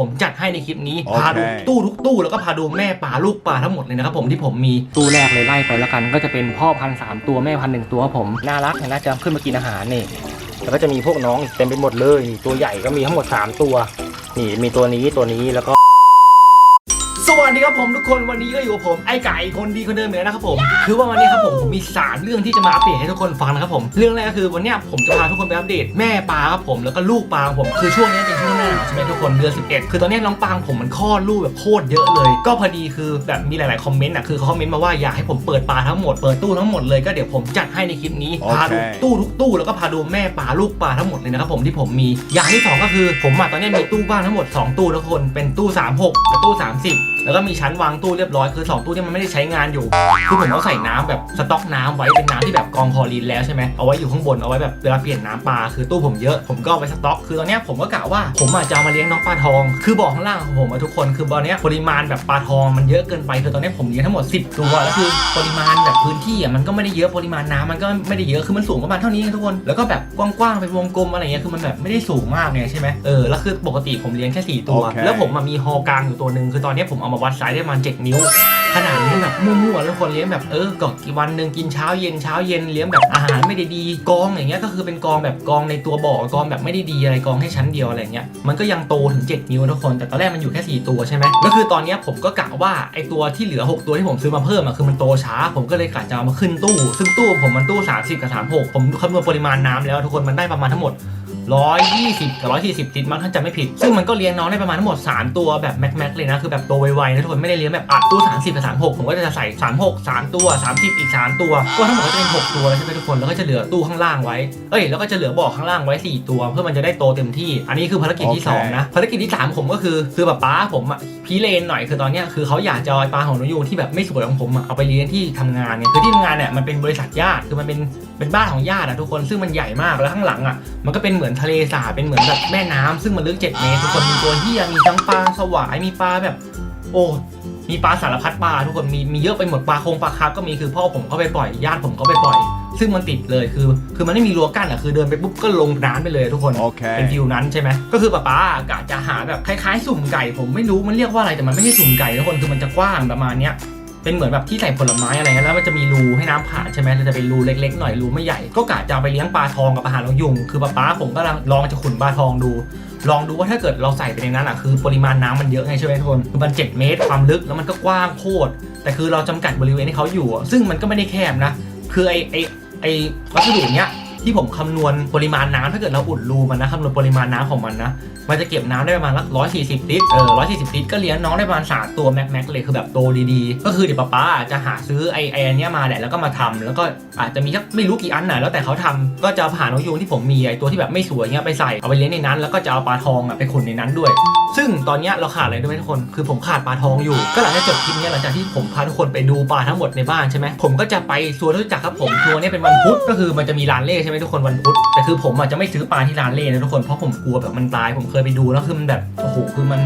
ผมจัดให้ในคลิปนี้โอเคพาดูตู้ทุกตู้แล้วก็พาดูแม่ปลาลูกปลาทั้งหมดเลยนะครับผมที่ผมมีตู้แรกเลยไล่ไปแล้วกัน ก็จะเป็นพ่อพันธุ์สามตัวแม่พันธุ์หนึ่งตัวครับผมน่ารักเห็นน่าจะขึ้นมากินอาหารนี่แล้วก็จะมีพวกน้องอีกเต็มไปหมดเลยนี่ตัวใหญ่ก็มีทั้งหมด 3 ตัว นี่มีตัวนี้ตัวนี้แล้วก็ สวัสดีครับผมทุกคนวันนี้ก็อยู่กับผมไอ้ไก่คนดีคนเดิมเหมือนนะครับผมคือว่าวันนี้ครับผมผมมีสามเรื่องที่จะมาอัปเดตให้ทุกคนฟังนะครับผมเรื่องแรกก็คือวันเนี้ยผมจะพาทุกคนไปอัปเดตแม่ปลาครับผมแล้วก็ลูกปลาของผมคือช่วงนี้เป็นช่วงหน้าหนาวใช่ไหมทุกคนเดือน11 คือตอนนี้น้องปลาของผมมันคลอดลูกแบบโคตรเยอะเลย ก็พอดีคือแบบมีหลายๆคอมเมนต์อะคือเขาคอมเมนต์มาว่าอยากให้ผมเปิดปลาทั้งหมดเปิดตู้ทั้งหมดเลยก็เดี๋ยวผมจัดให้ในคลิปนี้โอเคพาดูตู้ทุกตู้แล้วก็พาดูแม่ปลาลูกปลาทั้งหมดเลยนะครับผมที่ผมมีอย่างที่สองก็คือผมอะตอนนี้มีตู้บ้านทั้งหมดสองตู้ทุกคนเป็นตู้ 36 กับตู้ 30 แล้วก็มีชั้นวางตู้เรียบร้อยคือ2ตู้ที่มันไม่ได้ใช้งานอยู่คือผมเอาใส่น้ำแบบสต๊อกน้ำไว้เป็นน้ำที่แบบกรองคลอรีนแล้วใช่ไหมเอาไว้อยู่ข้างบนเอาไว้แบบเวลาเปลี่ยนน้ำปลาคือตู้ผมเยอะผมก็เอาไปสต๊อก คือตอนเนี้ยผมก็กะว่าผมอาจจะเอามาเลี้ยงน้องปลาทอง คือบอกข้างล่างของผมอะทุกคนคือตอนเนี้ยปริมาณแบบปลาทองมันเยอะเกินไปคือตอนเนี้ยผมเลี้ยงทั้งหมด 10 ตัวแล้วคือปริมาณแบบพื้นที่อะมันก็ไม่ได้เยอะปริมาณน้ำมันก็ไม่ได้เยอะคือมันสูงประมาณเท่านี้ไงทุกคนแล้วก็แบบกว้างๆเป็นวงกลมอะไรเงี้ยคือมันแบบไม่ได้สูงมากไงใช่ไหมเออแล้วคือปกติผมเลี้ยงแค่สี่ตัวโอเคแล้วผมอะมีฮอกลางอยู่ตัวหนึ่งคือตอนเนี้ยผมเอามาวัดไซส์ได้ประมาณ7นิ้ว ขนาดเลี้แบบมั่วๆแล้วคนเลี้ยงแบบเออก็กี่วันหนึ่งกินเช้าเย็นเช้าเย็นเลี้ยงแบบอาหารไม่ได้ดีกองอย่างเงี้ยก็คือเป็นกองแบบกองในตัวบ่อกองแบบไม่ได้ดีอะไรกองให้ชั้นเดียวอะไรเงี้ยมันก็ยังโตถึง 7 นิ้วทุกคน แต่ตอนแรกมันอยู่แค่ 4 ตัวใช่ไหมแล้วคือตอนเนี้ยผมก็กะว่าไอตัวที่เหลือ 6 ตัวที่ผมซื้อมาเพิ่มอะคือมันโตช้า ผมก็เลยกะจะเอามาขึ้นตู้ ซึ่งตู้ผมมันตู้ 30 กับ 36 ผมคำนวณปริมาณน้ำแล้วทุกคนมันได้ประมาณทั้งหมด 120 กับ 140ลิตรมั้งถ้าจำไม่ผิด ซึ่งมันก็เลี้ยงน้องได้ประมาณทั้งหมด 3 ตัวแบบแม็กๆเลยนะ คือแบบโตไวๆนะทุกคนไม่ได้เลี้ยงแบบอัดตู้ 30 กับ 36 ผมก็จะใส่ 36 3 ตัว 30 อีก 3 ตัว ก็ทั้งหมดก็จะเป็น 6 ตัวแล้วใช่ไหมทุกคน แล้วก็จะเหลือตู้ข้างล่างไว้ เอ้ย แล้วก็จะเหลือบ่อข้างล่างไว้ 4 ตัว เพื่อมันจะได้โตเต็มที่ อันนี้คือภารกิจที่โอเค2นะ ภารกิจที่ 3 ผมก็คือคือแบบป้าผมอะพีเลนหน่อยคือตอนเนี้ยคือเขาอยากจะเอาไอ้ปลาของนกยูงที่แบบไม่สวยของผมอะเอาไปเลี้ยงที่ทำงานเนี่ยคือที่ทำงานเนี่ยมันเป็นบริษัทญาติคือมันเป็นเป็นบ้านของญาติอะทุกคนซึ่งมันใหญ่มากแล้วข้างหลังอะมันก็เป็นเหมือนทะเลสาบเป็นเหมือนแบบแม่น้ำซึ่งมันลึก7เมตรทุกคนมีตัวเฮียมีทั้งปลาสวายมีปลาแบบ โอ้มีปลาสารพัดปลาทุกคนมีมีเยอะไปหมดปลาโคงปลาคาร์ฟก็มีคือพ่อผมก็ไปปล่อยญาติผมก็ไปปล่อย ซึ่งมันติดเลยคือ คือมันไม่มีรั้วกั้นอะคือเดินไปปุ๊บก็ลงน้ำไปเลยทุกคนโอเคเป็นฟิลนั้นใช่ไหมก็คือป้าป้ากะจะหาแบบคล้ายๆ สุ่มไก่ ผมไม่รู้มันเรียกว่าอะไรแต่มันไม่ใช่สุ่มไก่ทุกคนคือมันจะกว้างประมาณเนี้ย เป็นเหมือนแบบที่ใส่ผลไม้อะไรเงี้ยแล้วมันจะมีรูให้น้ำผ่านใช่ไหมเราจะเป็นรูเล็กๆหน่อยรูไม่ใหญ่ ก็กะจะเอาไปเลี้ยงปลาทองกับอาหารนกยุง คือป้าป้าผมก็ลองลองจะขุนปลาทองดู ลองดูว่าถ้าเกิดเราใส่ไปในนั้นอะคือปริมาณน้ำมันเยอะไงใช่ไหมทุกคนคือมันเจ็ดเมตรความลึกแล้วมันก็กว้างโคตรแต่คือเราจำกัดบริเวณที่เขาอยู่ ซึ่งมันก็ไม่ได้แคบนะ คือไอไอไอวัสดุเนี้ย ที่ผมคำนวณปริมาณน้ำถ้าเกิดเราอุดรูมันนะคำนวณปริมาณน้ำของมันนะมันจะเก็บน้ำได้ประมาณร้อยสี่สิบลิตรเออร้อยสี่สิบลิตรก็เลี้ยงน้องได้ประมาณสามตัวแม็กแม็กเลยคือแบบโตดีๆ ก็คือเดี๋ยวป๊าป๊าจะหาซื้อไอไออันเนี้ยมาแหละแล้วก็มาทำแล้วก็อาจจะมีสักไม่รู้กี่อันน่ะแล้วแต่เขาทำก็จะผ่านนกยูงที่ผมมีไอตัวที่แบบไม่สวยเงี้ยไปใส่เอาไปเลี้ยงในนั้น แล้วก็จะเอาปลาทองอะไปขุนในนั้นด้วย ซึ่งตอนเนี้ยเราขาดอะไรด้วยไหมทุกคนคือผมขาดปลาทองอยู่ ก็หลังจากจบคลิปนี้หลังจากที่ผมพาทุกคนไปดูปลาทั้งหมดในบ้านใช่ไหมผมก็จะไปซัวรู้จักครับผมทัวร์เนี้ยเป็นวันพุธก็คือมันจะมีร้านเล่ใช่ไหมมทุกคนวันพุธแต่คือผมอาจจะไม่ซื้อปลาที่ร้านเล่นะทุกคนเพราะผมกลัวแบบมันตายผมเคยไปดูแล้วคือมันแบบโอ้โหคือมัน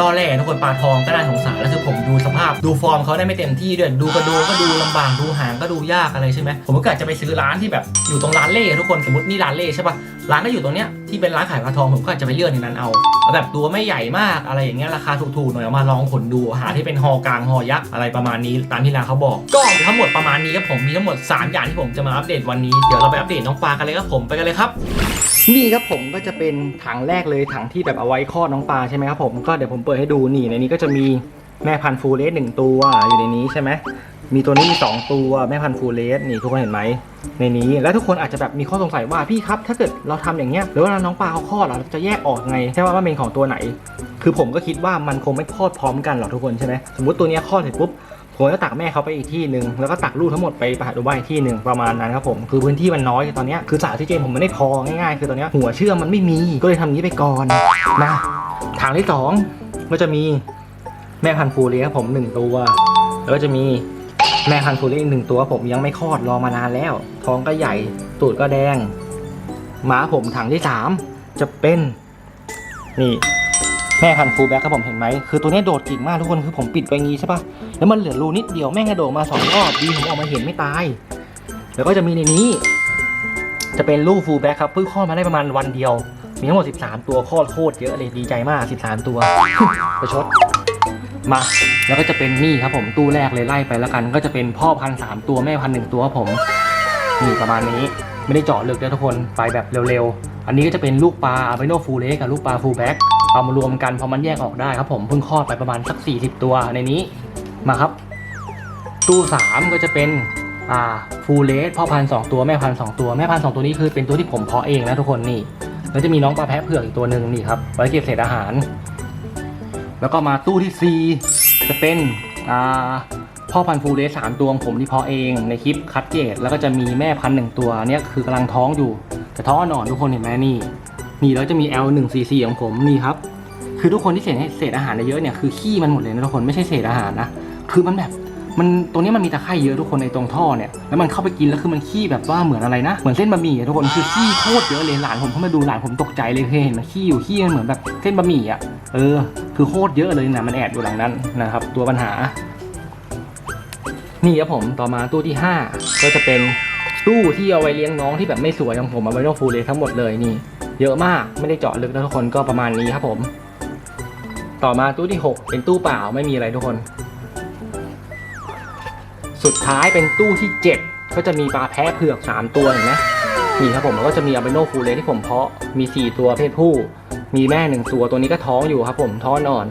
ล่อแร่ทุกคนปลาทองก็น่าสงสารแล้วคือผมดูสภาพ ดูฟอร์มเขาได้ไม่เต็มที่ด้วยดูกระโดงก็ดูลำบากดูหางก็ดูยากอะไรใช่ไหมผมก็กะจจะไปซื้อร้านที่แบบอยู่ตรงร้านเล่ทุกคนสมมตินี่ร้านเล่ใช่ปะร้านก็อยู่ตรงเนี้ยที่เป็นร้านขายปลาทองผมก็อาจจะไปเลือกในนั้นเอาแบบตัวไม่ใหญ่มากอะไรอย่างเงี้ยราคาถูกๆหน่อยเอามาลองขนดูหาที่เป็นฮอกลางฮอยักษ์อะไรประมาณนี้ตามที่ร้านเขาบอก ก็ทั้งหมดประมาณนี้ครับผมมีทั้งหมดสามอย่างที่ผมจะมาอัปเดตวันนี้เดี๋ยวเราไปอัปเดตน้องปลากันเลยครับผมไปกันเลยครับ นี่ครับผมก็จะเป็นถังแรกเลยถังที่แบบเอาไว้คลอดน้องปลาใช่ไหมครับผมก็เดี๋ยวผมเปิดให้ดูนี่ในนี้ก็จะมีแม่พันธุ์ฟูลเลสหนึ่งตัวอยู่ในนี้ใช่ไหมมีตัวนี้มีสองตัวแม่พันธุ์ฟูลเลสนี่ทุกคนเห็นไหมในนี้แล้วทุกคนอาจจะแบบมีข้อสงสัยว่าพี่ครับถ้าเกิดเราทำอย่างเงี้ยหรือว่าน้องปลาเขาคลอดเราจะแยกออกไงใช่ว่าว่าเป็นของตัวไหน คือผมก็คิดว่ามันคงไม่คลอดพร้อมกันหรอกทุกคนใช่ไหมสมมติตัวนี้คลอดเสร็จปุ๊บ ผมก็ตักแม่เขาไปอีกที่หนึ่งแล้วก็ตักลูกทั้งหมดไปประหารดูบ้านอีกที่หนึ่งประมาณนั้นครับผมคือพื้นที่มันน้อยตอนนี้คือสารที่เจนผมไม่ได้พอง่ายๆ คือตอนนี้หัวเชื่อมมันไม่มีก็เลยทำงนี้ไปก่อนนะทางที่สองก็จะมีแม่พันธุ์ฟูเรียครับผมหนึ่งตัว แล้วก็จะมีแม่พันธุ์ฟูเรียอีกหนึ่งตัวผมยังไม่คลอดรอมานานแล้ว ท้องก็ใหญ่ตูดก็แดงหมาผมถังที่สามจะเป็นนี่ แม่พันธุ์ฟูลแบ็คครับผมเห็นไหมคือตัวนี้โดดกิ่งมากทุกคนคือผมปิดไปงี้ใช่ปะแล้วมันเหลือรูนิดเดียวแม่งกระโดดมาสองรอบดีผมออกมาเห็นไม่ตาย แล้วก็จะมีในนี้ จะเป็นลูกฟูลแบ็คครับเพิ่งคลอดมาได้ประมาณวันเดียว มีทั้งหมด 13 ตัวโคตรโคตรเยอะเลยดีใจมาก 13 ตัวประชดมาแล้วก็จะเป็นนี่ครับผมตู้แรกเลยไล่ไปแล้วกัน ก็จะเป็นพ่อพันสามตัวแม่พันหนึ่งตัวครับผมนี่ประมาณนี้ไม่ได้เจาะลึกนะทุกคนไปแบบเร็วๆ อันนี้ก็จะเป็นลูกปลาอาเบโนฟูเลสกับลูกปลาฟูแบ็ก เอามารวมกันพอมันแยกออกได้ครับผมเพิ่งคลอดไปประมาณสัก 40 ตัวในนี้มาครับ ตู้สามก็จะเป็นอ่าฟูเลสพ่อพันธุ์สองตัวแม่พันธุ์สองตัวแม่พันธุ์สองตัวนี้คือเป็นตัวที่ผมเพาะเองนะทุกคนนี่แล้วจะมีน้องปลาแพะเผือกอีกตัวหนึ่งนี่ครับไว้เก็บเศษอาหาร แล้วก็มาตู้ที่4จะเป็นอ่าพ่อพันธุ์ฟูลเรสสามตัวผมที่เพาะเองในคลิปคัดเกตแล้วก็จะมีแม่พันธุ์หนึ่งตัวเนี่ยคือกำลังท้องอยู่แต่ท้องอ่อนๆทุกคนเห็นไหมนี่ นี่แล้วจะมี L 1 4 4 ของผมนี่ครับ คือทุกคนที่เศษเศษอาหารเยอะเนี่ยคือขี้มันหมดเลยนะทุกคนไม่ใช่เศษอาหารนะคือมันแบบมันตรงนี้มันมีตะไคร่เยอะทุกคนในตรงท่อเนี่ยแล้วมันเข้าไปกินแล้วคือมันขี้แบบว่าเหมือนอะไรนะเหมือนเส้นบะหมี่ทุกคนคือขี้โคตรเยอะเลยหลานผมเข้ามาดูหลานผมตกใจเลยเคยเห็นมันขี้อยู่ขี้มันเหมือนแบบเส้นบะหมี่อะเออ คือโคตรเยอะเลยนะมันแอบอยู่หลังนั้นนะครับ ตัวปัญหา นี่ครับผมต่อมาตู้ที่ 5 ก็จะเป็นตู้ที่เอาไว้เลี้ยงน้องที่แบบไม่สวยของผมเอาไว้นอกฟูลเลยทั้งหมดเลยนี่ เยอะมากไม่ได้เจาะลึกนะทุกคนก็ประมาณนี้ครับผม ต่อมาตู้ที่ 6 เป็นตู้เปล่าไม่มีอะไรทุกคน สุดท้ายเป็นตู้ที่ 7 ก็จะมีปลาแพะเผือก 3 ตัวเห็นไหมนี่ครับผมแล้วก็จะมีอัลเบโนฟูเลที่ผมเพาะมี 4 ตัวเพศผู้ มีแม่หนึ่งตัวตัวนี้ก็ท้องอยู่ครับผมท้องอ่อน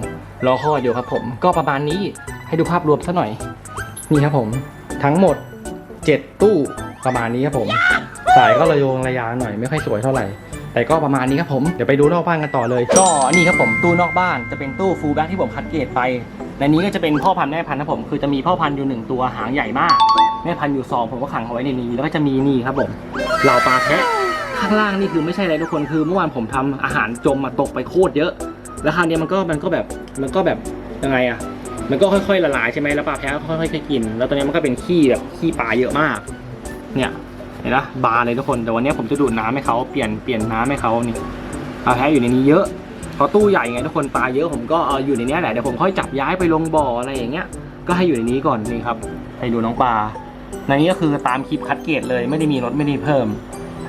รอคลอดอยู่ครับผมก็ประมาณนี้ให้ดูภาพรวมซะหน่อย นี่ครับผมทั้งหมด 7 ตู้ประมาณนี้ครับผม สายก็ระโยงระยางหน่อยไม่ค่อยสวยเท่าไหร่ แต่ก็ประมาณนี้ครับผม เดี๋ยวไปดูนอกบ้านกันต่อเลย ก็นี่ครับผมตู้นอกบ้านจะเป็นตู้ฟูลแบ็กที่ผมคัดเกรดไปในนี้ก็จะเป็นพ่อพันธุ์แม่พันธุ์นะผมคือจะมีพ่อพันธุ์อยู่หนึ่งตัวหางใหญ่มากแม่พันธุ์อยู่สองผมก็ขังเอาไว้ในนี้แล้วก็จะมีนี่ครับผมเหล่าปลาแพะข้างล่างนี่คือไม่ใช่อะไรทุกคนคือเมื่อวานผมทำอาหารจมมาตกไปโคตรเยอะ แล้วคราวนี้มันก็มันก็แบบมันก็แบบยังไงอะมันก็ค่อยๆละลายใช่ไหมแล้วปลาแพะค่อยๆกิน แล้วตอนนี้มันก็เป็นขี้แบบขี้ปลาเยอะมาก เนี่ย เห็นปะบานเลยทุกคนแต่วันนี้ผมจะดูดน้ำให้เขาเปลี่ยนเปลี่ยนน้ำให้เขานี่ปลาแพะอยู่ในนี้เยอะเพราะตู้ใหญ่ไงทุกคนปลาเยอะผมก็เอาอยู่ในนี้แหละเดี๋ยวผมค่อยจับย้ายไปลงบ่ออะไรอย่างเงี้ยก็ให้อยู่ในนี้ก่อนนี่ครับให้ดูน้องปลาในนี้ก็คือตามคลิปคัดเกรดเลยไม่ได้มีลดไม่ได้เพิ่ม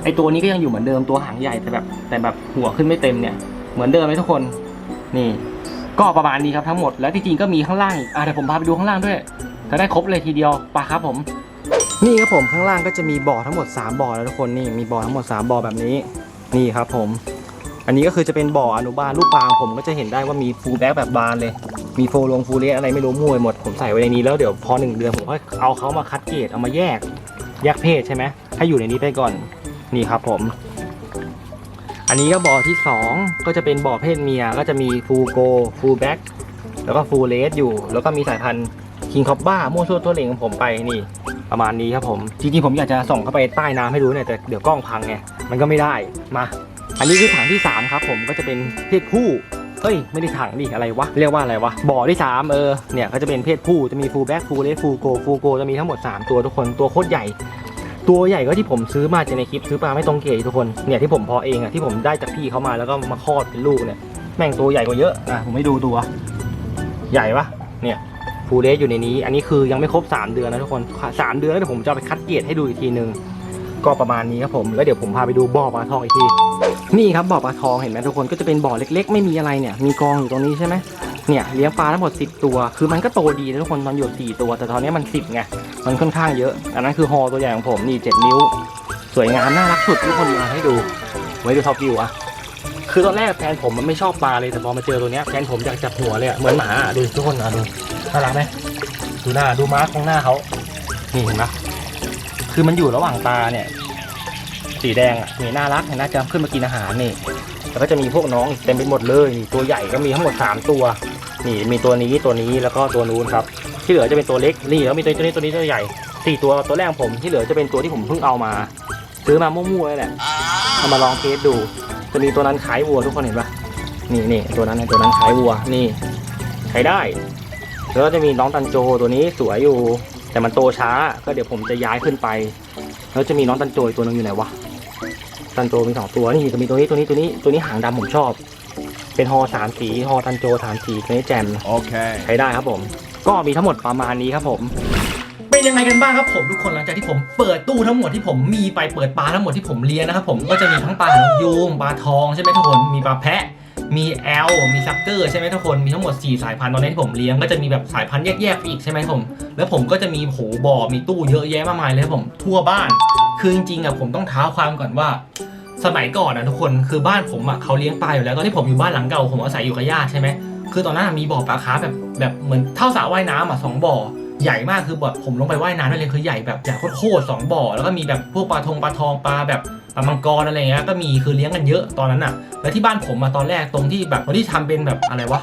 ไอตัวนี้ก็ยังอยู่เหมือนเดิมตัวหางใหญ่แต่แบบ แต่แบบหัวขึ้นไม่เต็มเนี่ยเหมือนเดิมไหมทุกคนนี่ ก็ประมาณนี้ครับทั้งหมดแล้วจริงๆก็มีข้างล่างอีกอะเดี๋ยวผมพาไปดูข้างล่างด้วยจะได้ครบเลยทีเดียวปะครับผม นี่ครับผมข้างล่างก็จะมีบ่อทั้งหมด 3บ่อแล้วทุกคนนี่มีบ่อทั้งหมด 3บ่อแบบนี้นี่ครับผม อันนี้ก็คือจะเป็นบ่ออนุบาลลูกปลาผมก็จะเห็นได้ว่ามีฟูลแบ็กแบบบานเลย มีโฟลงฟูเลสอะไรไม่รู้มั่วไปหมดผมใส่ไว้ในนี้แล้วเดี๋ยวพอหนึ่งเดือนผมก็เอาเขามาคัดเกรดเอามาแยกแยกเพศใช่ไหมให้อยู่ในนี้ไปก่อนนี่ครับผม อันนี้ก็บ่อที่ 2 ก็จะเป็นบ่อเพศเมียก็จะมีฟูโกฟูแบ็กแล้วก็ฟูเลสอยู่ แล้วก็มีสายพันธุ์คิงคอบบ้ามั่วซั่วตัวเหลงของผมไปนี่ ประมาณนี้ครับผม จริงๆผมอยากจะส่องเข้าไปใต้น้ำให้ดูเนี่ยแต่เดี๋ยวกล้องพังไงมันก็ไม่ได้มา อันนี้คือถังที่ 3 ครับ ผมก็จะเป็นเพศผู้เฮ้ยไม่ได้ถังดิอะไรวะเรียกว่าอะไรวะบ่อที่ 3 เออเนี่ยก็จะเป็นเพศผู้จะมีฟูลแบ็กฟูลเลสฟูโกฟูโกจะมีทั้งหมด 3 ตัวทุกคนตัวโคตรใหญ่ ตัวใหญ่ก็ที่ผมซื้อมาจากในคลิปซื้อปลาไม่ตรงเกรดทุกคนเนี่ยที่ผมเพาะเองอะที่ผมได้จากพี่เขามาแล้วก็มาคลอดเป็นลูกเนี่ยแม่งตัวใหญ่กว่าเยอะอะผมให้ดูตัว ใหญ่ปะเนี่ย ฟูลเลสอยู่ในนี้ อันนี้คือยังไม่ครบ 3 เดือนนะทุกคนสามเดือนแล้วเดี๋ยวผมจะไปคัดเกรดให้ดูอีกทีนึง ก็ประมาณนี้ครับผม แล้วเดี๋ยวผมพาไปดูบ่อปลาทองอีกที นี่ครับบ่อปลาทองเห็นไหมทุกคน ก็จะเป็นบ่อเล็ก ๆ ไม่มีอะไรเนี่ย มีกองอยู่ตรงนี้ใช่ไหมเนี่ยเลี้ยงปลาทั้งหมด 10 ตัว คือมันก็โตดีนะทุกคนตอนอยู่4ตัว แต่ตอนนี้มัน 10ไง มันค่อนข้างเยอะ อันนั้นคือฮอตัวใหญ่ของผม นี่ 7 นิ้ว สวยงามน่ารักสุดทุกคนมาให้ดู ไว้ดูท็อปวิวอะคือตอนแรกแฟนผมมันไม่ชอบปลาเลย แต่พอมาเจอตัวเนี้ยแฟนผมอยากจับหัวเลยอะเหมือนหมาดูทุกคนอะดู น่ารักไหมดูหน้าดูมาร์คของหน้าเขานี่เห็นไหมคือมันอยู่ระหว่างตาเนี่ย สีแดงอะนี่น่ารักเห็นน่าจะขึ้นมากินอาหารนี่แล้วก็จะมีพวกน้องเต็มไปหมดเลยนี่ตัวใหญ่ก็มีทั้งหมด 3 ตัว นี่มีตัวนี้ตัวนี้แล้วก็ตัวนู้นครับ ที่เหลือจะเป็นตัวเล็กนี่แล้วมีตัวนี้ตัวนี้ตัวใหญ่สี่ตัวตัวแรกผมที่เหลือจะเป็นตัวที่ผมเพิ่งเอามา ซื้อมามั่วๆเลยแหละเอามาลองเทสดูจะมีตัวนั้นขายวัวทุกคนเห็นปะนี่นี่ตัวนั้นตัวนั้นขายวัวนี่ใช้ได้ แล้วก็จะมีน้องตันโจตัวนี้สวยอยู่ แต่มันโตช้า ก็เดี๋ยวผมจะย้ายขึ้นไป แล้วจะมีน้องตันโจอีกตัวหนึงอยู่ไหนวะตันโจมีสองตัวนี่จะมีตัวนี้ตัวนี้ตัวนี้ตัวนี้หางดำผมชอบ เป็นฮอสามสีฮอตันโจสามสีตัวนี้แจม Okay. ใช้ได้ครับผม ก็มีทั้งหมดประมาณนี้ครับผมปิเป็นยังไงกันบ้างครับผมทุกคนหลังจากที่ผมเปิดตู้ทั้งหมดที่ผมมีไปเปิดปลาทั้งหมดที่ผมเลี้ยงนะครับผมก็จะมีทั้งปลาหางยูงปลาทองใช่ไหมทุกคนมีปลาแพะ มีแอลมีซักเกอร์ใช่ไหมทุกคนมีทั้งหมด 4 สายพันธุ์ตอนนี้ที่ผมเลี้ยงก็จะมีแบบสายพันธุ์แยกๆอีกใช่ไหมผม แล้วผมก็จะมีโหบ่อมีตู้เยอะแยะมากมายเลยผมทั่วบ้าน คือจริงๆอะผมต้องเท้าความก่อนว่า สมัยก่อนนะทุกคนคือบ้านผมอะเขาเลี้ยงปลาอยู่แล้วตอนที่ผมอยู่บ้านหลังเก่าผมอาศัยอยู่กับญาติใช่ไหมคือตอนนั้นมีบ่อปลาคาร์ฟแบบแบบเหมือนเท่าสระว่ายน้ำอะสองบ่อ ใหญ่มากคือแบบผมลงไปว่ายน้ำได้เลยคือใหญ่แบบใหญ่โคตรสองบ่อแล้วก็มีแบบพวกปลาทงปลาทองปลาแบบปลามังกรอะไรเงี้ยก็มีคือเลี้ยงกันเยอะตอนนั้นอะ แล้วที่บ้านผมอะตอนแรกตรงที่แบบตรงที่ทำเป็นแบบอะไรวะ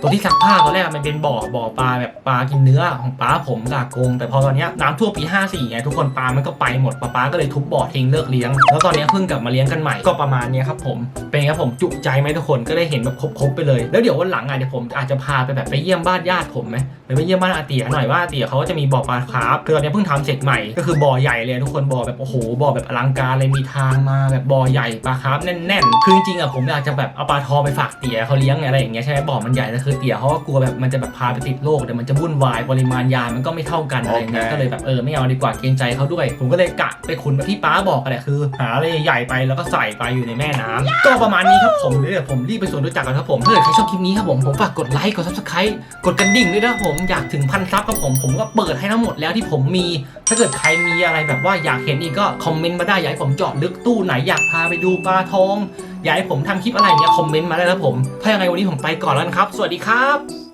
ตรงที่ซักผ้าตอนแรกมันเป็นบ่อบ่อปลาแบบปลากินเนื้อของป้าผมกับกงแต่พอตอนนี้น้ำท่วมปี 54ไงทุกคนปลามันก็ไปหมดป้าป้าก็เลยทุบบ่อทิ้งเลิกเลี้ยง แล้วตอนนี้เพิ่งกลับมาเลี้ยงกันใหม่ก็ประมาณนี้ครับผมเป็นไงครับผมจุใจไหมทุกคนก็ได้เห็นแบบครบๆไปเลย แล้วเดี๋ยววันหลังอะเดี๋ยวผมอาจจะพาไปแบบไปเยี่ยมบ้านญาติผมไหมไปไปเยี่ยมบ้านอาเตียหน่อยว่าอาเตียเขาก็จะมีบ่อปลาคาร์ฟคือตอนนี้เพิ่งทำเสร็จใหม่ก็คือบ่อใหญ่เลยทุกคนบ่อแบบโอ้โหบ่อแบบอลังการเลยมีทางมาแบบบ่อใหญ่ปลาคาร์ฟแน่นๆคือจริงๆอะผมอยากจะแบบเอาปลาทอไปฝากเตียเขาเลี้ยงอะไรอย่างเงี้ยใช่ไหมบ่อมันใหญ่แต่คือเตี๋ยเขาก็กลัวแบบมันจะแบบพาไปติดโรคเดี๋ยวมันจะวุ่นวายปริมาณยามันก็ไม่เท่ากันอะไรอย่างเงี้ยโอเคก็เลยแบบเออไม่เอาดีกว่าเกรงใจเขาด้วย ผมก็เลยกะไปขุนแบบที่ป้าบอกกันแหละคือ หาอะไรใหญ่ๆไปแล้วก็ใส่ไปอยู่ในแม่น้ำก็ประมาณนี้ครับผมเดี๋ยวผมรีบไปส่วนรู้จักกันครับผมถ้าเกิดใครชอบคลิปนี้ครับผมผมฝากกดไลค์กด subscribe กดกระดิ่งด้วยนะครับผมอยากถึงพันซับครับผมผมก็เปิดให้ทั้งหมดแล้วที่ผมมี ถ้าเกิดใครมีอะไรแบบว่าอยากเห็นอีกก็คอมเมนต์มาได้อยากให้ผมเจาะลึกตู้ไหนอยากพาไปดูปลาทอง อยากให้ผมทำคลิปอะไรเนี่ยคอมเมนต์มาได้แล้วผมถ้ายังไงวันนี้ผมไปก่อนแล้วนะครับ สวัสดีครับ